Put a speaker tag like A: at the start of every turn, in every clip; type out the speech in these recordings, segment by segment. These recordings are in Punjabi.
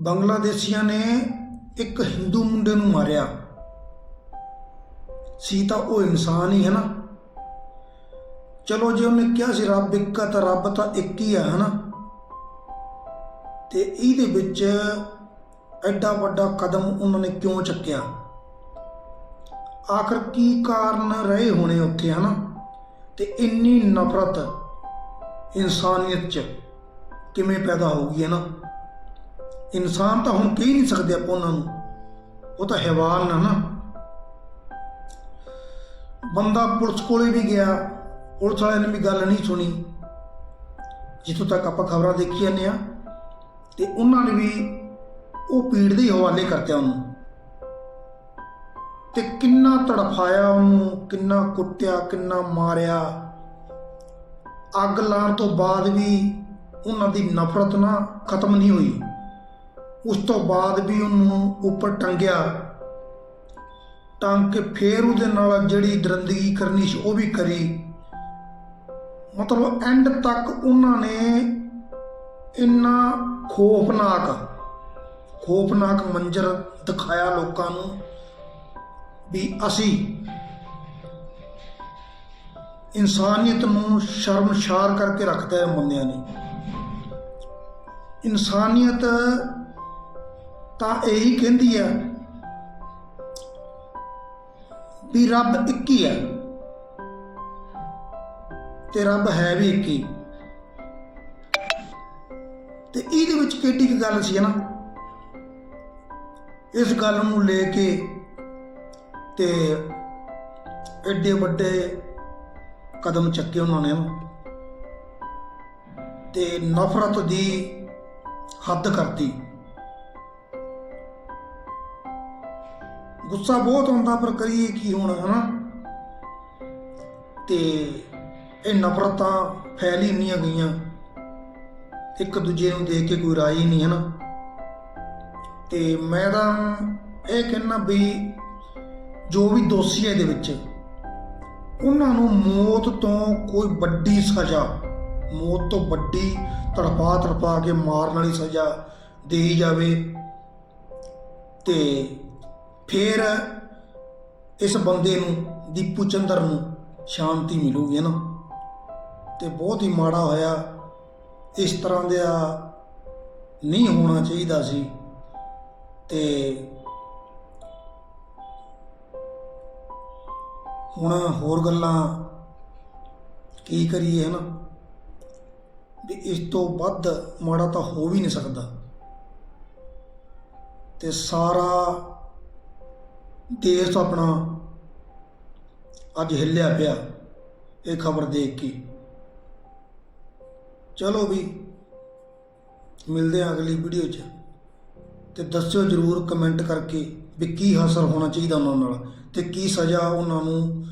A: ਬੰਗਲਾਦੇਸ਼ੀਆਂ ਨੇ ਇੱਕ ਹਿੰਦੂ ਮੁੰਡੇ ਨੂੰ ਮਾਰਿਆ। ਸੀ ਤਾਂ ਉਹ ਇਨਸਾਨ ਹੀ ਹੈ ਨਾ। ਚਲੋ ਜੇ ਉਹਨੇ ਕਿਹਾ ਸੀ, ਰੱਬ ਇੱਕ ਤਾਂ ਰੱਬ ਤਾਂ ਇੱਕ ਹੀ ਆ ਹਨਾ ਤੇ ਇਹਦੇ ਵਿੱਚ ਐਡਾ ਵੱਡਾ ਕਦਮ ਉਹਨਾਂ ਨੇ ਕਿਉਂ ਚੱਕਿਆ? ਆਖਰ ਕੀ ਕਾਰਨ ਰਹੇ ਹੋਣੇ ਉੱਥੇ ਹਨਾ ਤੇ ਇੰਨੀ ਨਫ਼ਰਤ ਇਨਸਾਨੀਅਤ 'ਚ ਕਿਵੇਂ ਪੈਦਾ ਹੋ ਗਈ, ਹੈ ਨਾ। ਇਨਸਾਨ ਤਾਂ ਹੁਣ ਕਹੀ ਨਹੀਂ ਸਕਦੇ ਆਪਾਂ ਉਹਨਾਂ ਨੂੰ। ਉਹ ਤਾਂ ਹੈਵਾਨ ਆ ਨਾ। ਬੰਦਾ ਪੁਲਿਸ ਕੋਲੇ ਵੀ ਗਿਆ, ਪੁਲਿਸ ਵਾਲਿਆਂ ਨੇ ਵੀ ਗੱਲ ਨਹੀਂ ਸੁਣੀ। ਜਿੱਥੋਂ ਤੱਕ ਆਪਾਂ ਖਬਰਾਂ ਦੇਖੀ ਜਾਂਦੇ ਆ ਤੇ ਉਹਨਾਂ ਨੇ ਵੀ ਉਹ ਪੀੜ ਦੇ ਹਵਾਲੇ ਕਰਤਿਆ ਉਹਨੂੰ। ਤੇ ਕਿੰਨਾ ਤੜਫਾਇਆ ਉਹਨੂੰ, ਕਿੰਨਾ ਕੁੱਟਿਆ, ਕਿੰਨਾ ਮਾਰਿਆ। ਅੱਗ ਲਾਉਣ ਤੋਂ ਬਾਅਦ ਵੀ ਉਹਨਾਂ ਦੀ ਨਫ਼ਰਤ ਨਾ ਖਤਮ ਨਹੀਂ ਹੋਈ। ਉਸ ਤੋਂ ਬਾਅਦ ਵੀ ਉਹਨੂੰ ਉੱਪਰ ਟੰਗਿਆ, ਟੰਗ ਕੇ ਫੇਰ ਉਹਦੇ ਨਾਲ ਜਿਹੜੀ ਦਰੰਦਗੀ ਕਰਨੀ ਸੀ ਉਹ ਵੀ ਕਰੀ। ਮਤਲਬ ਐਂਡ ਤੱਕ ਉਹਨਾਂ ਨੇ ਇੰਨਾ ਖੋਫਨਾਕ ਖੋਫਨਾਕ ਮੰਜ਼ਰ ਦਿਖਾਇਆ ਲੋਕਾਂ ਨੂੰ ਵੀ ਅਸੀਂ ਇਨਸਾਨੀਅਤ ਨੂੰ ਸ਼ਰਮਸ਼ਾਰ ਕਰਕੇ ਰੱਖਦਾ ਹੈ ਬੰਦਿਆਂ ਨੇ। ਇਨਸਾਨੀਅਤ ਤਾਂ ਇਹੀ ਕਹਿੰਦੀ ਹੈ ਵੀ ਰੱਬ ਇੱਕ ਹੀ ਹੈ ਤੇ ਰੱਬ ਹੈ ਵੀ ਇੱਕ ਹੀ। ਤੇ ਇਹਦੇ ਵਿੱਚ ਕਿਹੜੀ ਕੁ ਗੱਲ ਸੀ ਨਾ? ਇਸ ਗੱਲ ਨੂੰ ਲੈ ਕੇ ਤੇ ਐਡੇ ਵੱਡੇ ਕਦਮ ਚੱਕੇ ਉਹਨਾਂ ਨੇ ਨਾ। ਤੇ ਨਫ਼ਰਤ ਦੀ ਹੱਦ ਕਰਤੀ। ਗੁੱਸਾ ਬਹੁਤ ਆਉਂਦਾ ਪਰ ਕਰੀਏ ਕੀ ਹੁਣ, ਹਨਾ? ਤੇ ਇਹ ਨਫ਼ਰਤਾਂ ਫੈਲ ਹੀ ਇੰਨੀਆਂ ਗਈਆਂ। ਇੱਕ ਦੂਜੇ ਨੂੰ ਦੇਖ ਕੇ ਕੋਈ ਰਾਈ ਨਹੀਂ, ਹਨਾ? ਤੇ ਮੈਂ ਤਾਂ ਇਹ ਕਹਿਣਾ ਵੀ ਜੋ ਵੀ ਦੋਸ਼ੀ ਹੈ ਇਹਦੇ ਵਿੱਚ, ਉਹਨਾਂ ਨੂੰ ਮੌਤ ਤੋਂ ਕੋਈ ਵੱਡੀ ਸਜ਼ਾ, ਮੌਤ ਤੋਂ ਵੱਡੀ ਤੜਪਾ ਤੜਪਾ ਕੇ ਮਾਰਨ ਵਾਲੀ ਸਜ਼ਾ ਦੇਈ ਜਾਵੇ। ਤੇ ਫਿਰ ਇਸ ਬੰਦੇ ਨੂੰ, ਦੀਪੂ ਚੰਦਰ ਨੂੰ ਸ਼ਾਂਤੀ ਮਿਲੂਗੀ ਨਾ? ਤੇ ਬਹੁਤ ਹੀ ਮਾੜਾ ਹੋਇਆ। ਇਸ ਤਰ੍ਹਾਂ ਦਾ ਨਹੀਂ ਹੋਣਾ ਚਾਹੀਦਾ ਸੀ। ਤੇ ਹੁਣ ਹੋਰ ਗੱਲਾਂ ਕੀ ਕਰੀਏ, ਹੈ ਨਾ? ਵੀ ਇਸ ਤੋਂ ਵੱਧ ਮਾੜਾ ਤਾਂ ਹੋ ਵੀ ਨਹੀਂ ਸਕਦਾ। ਤੇ ਸਾਰਾ ਦੇਸ਼ ਆਪਣਾ ਅੱਜ ਹਿੱਲਿਆ ਪਿਆ, ਇਹ ਖਬਰ ਦੇਖ ਕੇ। ਚਲੋ ਵੀ, ਮਿਲਦੇ ਆ ਅਗਲੀ ਵੀਡੀਓ 'ਚ। ਤੇ ਦੱਸਿਓ ਜਰੂਰ ਕਮੈਂਟ ਕਰਕੇ ਵੀ ਕੀ ਹਾਸਲ ਹੋਣਾ ਚਾਹੀਦਾ ਉਹਨਾਂ ਨਾਲ ਤੇ ਕੀ ਸਜ਼ਾ ਉਹਨਾਂ ਨੂੰ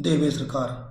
A: ਦੇਵੇ ਸਰਕਾਰ।